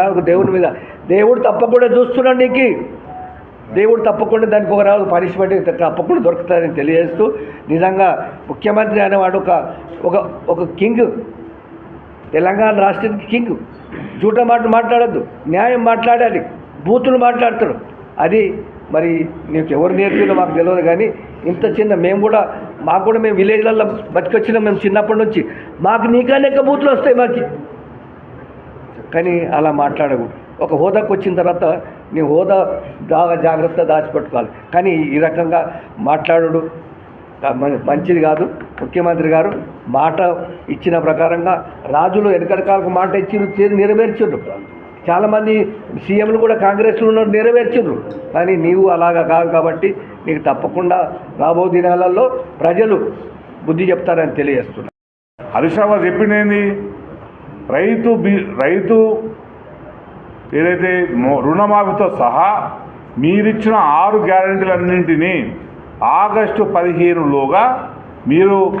దేవుని మీద. దేవుడు తప్పకుండా చూస్తున్నాడు నీకు. దేవుడు తప్పకుండా దానికి ఒక రాదు పనిష్మెంట్ తప్పకుండా దొరుకుతుందని తెలియజేస్తూ నిజంగా ముఖ్యమంత్రి అనేవాడు ఒక ఒక ఒక కింగ్ తెలంగాణ రాష్ట్రానికి కింగ్ జూట మాట మాట్లాడద్దు. న్యాయం మాట్లాడాలి. బూతులు మాట్లాడతాడు. అది మరి నీకు ఎవరు నేర్పిందో మాకు తెలియదు కానీ ఇంత చిన్న మేము కూడా మాకు కూడా మేము విలేజ్లలో బతికొచ్చినాం మేము చిన్నప్పటి నుంచి. మాకు నీకా లెక్క బూతులు వస్తాయి మాకు. కానీ అలా మాట్లాడకూడదు ఒక హోదాకు వచ్చిన తర్వాత నీ హోదా బాగా జాగ్రత్త దాచిపెట్టుకోవాలి. కానీ ఈ రకంగా మాట్లాడు మంచిది కాదు. ముఖ్యమంత్రి గారు మాట ఇచ్చిన ప్రకారంగా రాజులు వెనకడకాలకు మాట ఇచ్చి నెరవేర్చిండ్రు. చాలామంది సీఎంలు కూడా కాంగ్రెస్లో ఉన్నారు నెరవేర్చిండ్రు. కానీ నీవు అలాగా కాదు కాబట్టి నీకు తప్పకుండా రాబో దినాలలో ప్రజలు బుద్ధి చెప్తారని తెలియజేస్తున్నారు హరీష్ రావు రైతు బి రైతు ఏదైతే రుణమాఫీతో సహా మీరిచ్చిన ఆరు గ్యారంటీలన్నింటినీ ఆగస్టు పదిహేనులోగా మీరు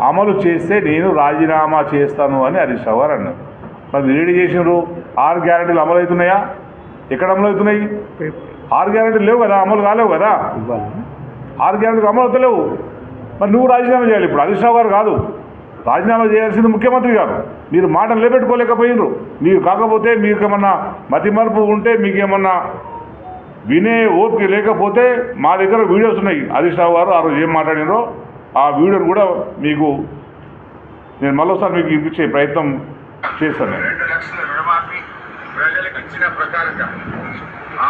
అమలు చేస్తే నేను రాజీనామా చేస్తాను అని హరీష్ రావు గారు అన్నారు. మరి మీరు ఏడు చేసినారు ఆరు గ్యారంటీలు అమలు అవుతున్నాయా? ఎక్కడ అమలు అవుతున్నాయి? ఆరు గ్యారంటీలు లేవు కదా అమలు కాలేవు కదా. ఆరు గ్యారెంటీలు అమలు అవుతలేవు. మరి నువ్వు రాజీనామా చేయాలి ఇప్పుడు. హరీష్ రావు గారు కాదు. రాజీనామా చేయాల్సింది ముఖ్యమంత్రి గారు. మీరు మాట నిలబెట్టుకోలేకపోయినరు. మీరు కాకపోతే మీకు ఏమన్నా మతిమరుపు ఉంటే మీకు ఏమన్నా వినే ఓపిక లేకపోతే మా దగ్గర వీడియోస్ ఉన్నాయి. హరీష్ రావు గారు ఆ రోజు ఏం మాట్లాడినారో ఆ వీడియోని కూడా మీకు నేను మరోసారి మీకు ఇప్పించే ప్రయత్నం చేస్తాను రెండు లక్షల రుణమాఫీ ప్రజలకు ఇచ్చిన ప్రకారంగా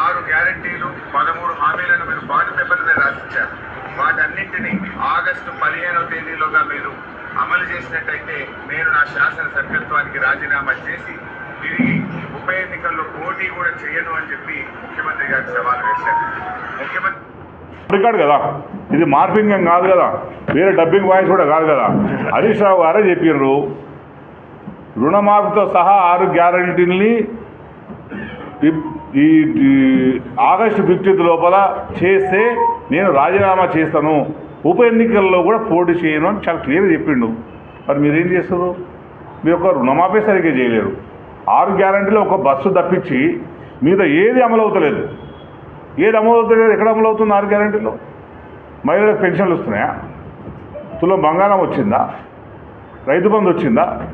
ఆరు గ్యారంటీలు పదమూడు హామీలను మీరు బాండ్ పేపర్ మీద రాసిచ్చారు. వాటన్నింటినీ ఆగస్టు పదిహేనవ తేదీలోగా మీరు అమలు చేసినట్టయితే నేను నా శాసన సభ్యత్వానికి రాజీనామా చేసి తిరిగి ఉప ఎన్నికల్లో పోటీ కూడా చేయను అని చెప్పి ముఖ్యమంత్రి గారికి సవాల్ వేశారు. ముఖ్యమంత్రి రికార్డు కదా? ఇది మార్పింగ్ ఏం కాదు కదా? వేరే డబ్బింగ్ వాయిస్ కూడా కాదు కదా? హరీష్ రావు గారే చెప్పిర్రు రుణమాఫీతో సహా ఆరు గ్యారంటీని ఈ ఈ ఆగస్టు ఫిఫ్టీన్త్ లోపల చేస్తే నేను రాజీనామా చేస్తాను. ఉప ఎన్నికల్లో కూడా పోటీ చేయను అని చాలా క్లియర్గా చెప్పిండు. మరి మీరేం చేస్తారు? మీ యొక్క రుణమాఫీ సరిగ్గా చేయలేరు. ఆరు గ్యారంటీలో ఒక బస్సు తప్పించి మీద ఏది అమలు ఏది అమలు ఎక్కడ అమలు అవుతుంది ఆరు గ్యారంటీలో? మహిళలకు పెన్షన్లు వస్తున్నాయా? తులం బంగారం వచ్చిందా? రైతు బంధు వచ్చిందా?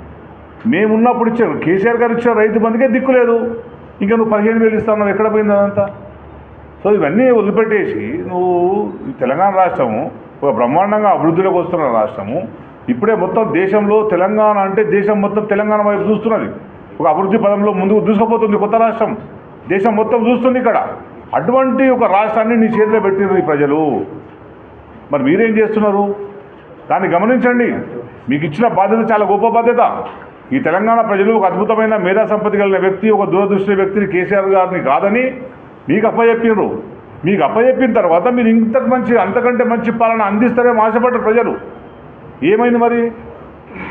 మేమున్నప్పుడు ఇచ్చారు కేసీఆర్ గారు ఇచ్చారు రైతు బంధుకే దిక్కు లేదు. ఇంకా నువ్వు పదిహేను వేలు ఇస్తావు ఎక్కడ పోయింది అదంతా? సో ఇవన్నీ వదిలిపెట్టేసి నువ్వు తెలంగాణ రాష్ట్రము ఒక బ్రహ్మాండంగా అభివృద్ధిలోకి వస్తున్న రాష్ట్రము. ఇప్పుడే మొత్తం దేశంలో తెలంగాణ అంటే దేశం మొత్తం తెలంగాణ వైపు చూస్తున్నది. ఒక అభివృద్ధి పదంలో ముందుకు దూసుకుపోతుంది కొత్త రాష్ట్రం. దేశం మొత్తం చూస్తుంది ఇక్కడ. అటువంటి ఒక రాష్ట్రాన్ని నీ చేతిలో పెట్టింది ఈ ప్రజలు. మరి మీరేం చేస్తున్నారు? దాన్ని గమనించండి. మీకు ఇచ్చిన బాధ్యత చాలా గొప్ప బాధ్యత. ఈ తెలంగాణ ప్రజలు ఒక అద్భుతమైన మేధా సంపత్తి కలిగిన వ్యక్తి ఒక దూరదృష్టి వ్యక్తిని కేసీఆర్ గారిని కాదని మీకు అప్పచెప్పారు మీకు అప్పచెప్పిన తర్వాత మీరు ఇంత మంచి అంతకంటే మంచి పాలన అందిస్తారేమో ఆశపడ్డారు ప్రజలు. ఏమైంది మరి?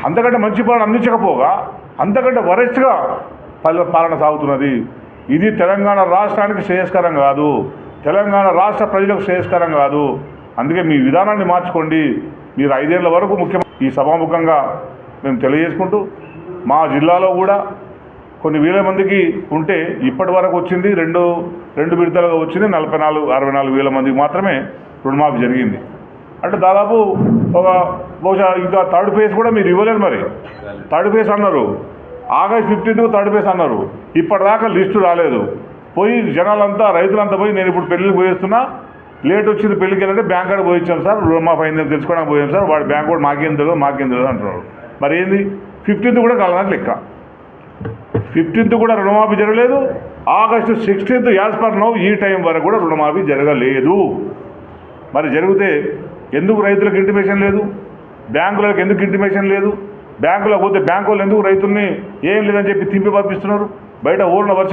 అంతకంటే మంచి పాలన అందించకపోగా అంతకంటే వరస్ట్గా పల్లె పాలన సాగుతున్నది. ఇది తెలంగాణ రాష్ట్రానికి శ్రేయస్కరం కాదు. తెలంగాణ రాష్ట్ర ప్రజలకు శ్రేయస్కరం కాదు. అందుకే మీ విధానాన్ని మార్చుకోండి. మీరు ఐదేళ్ళ వరకు ముఖ్యమంత్రి ఈ సభాముఖంగా మేము తెలియజేసుకుంటూ మా జిల్లాలో కూడా కొన్ని వేల మందికి ఉంటే ఇప్పటి వరకు వచ్చింది రెండు రెండు విడతలుగా వచ్చింది నలభై నాలుగు అరవై నాలుగు వేల మందికి మాత్రమే రుణమాఫీ జరిగింది. అంటే దాదాపు ఒక బహుశా ఇంకా థర్డ్ ఫేజ్ కూడా మీరు ఇవ్వలేరు మరి. థర్డ్ ఫేజ్ అన్నారు. ఆగస్ట్ ఫిఫ్టీన్త్కు థర్డ్ ఫేజ్ అన్నారు. ఇప్పటిదాకా లిస్టు రాలేదు. పోయి జనాలంతా రైతులంతా పోయి నేను ఇప్పుడు పెళ్ళికి పోయిస్తున్నా. లేట్ వచ్చింది పెళ్ళికి వెళ్ళంటే బ్యాంక్ కాడ పోయించాం సార్. రుణమాఫీ అయిందని తెలుసుకోవడానికి పోయాం సార్. వాడు బ్యాంక్ కూడా మాకేం తెలియదు మాకేం తెలియదు అంటున్నారు. మరి ఏంది? ఫిఫ్టీన్త్ కూడా కలనట్టు లెక్క. ఫిఫ్టీన్త్ కూడా రుణమాఫీ జరగలేదు. August sixteenth as per now ఈ టైం వరకు కూడా రుణమాఫీ జరగలేదు. మరి జరిగితే ఎందుకు రైతులకు ఇంటిమేషన్ లేదు? బ్యాంకులకు ఎందుకు ఇంటిమేషన్ లేదు? బ్యాంకులకు పోతే బ్యాంకు వాళ్ళు ఎందుకు రైతుల్ని ఏం లేదని చెప్పి తింపి పంపిస్తున్నారు? బయట ఊరిన వర్షం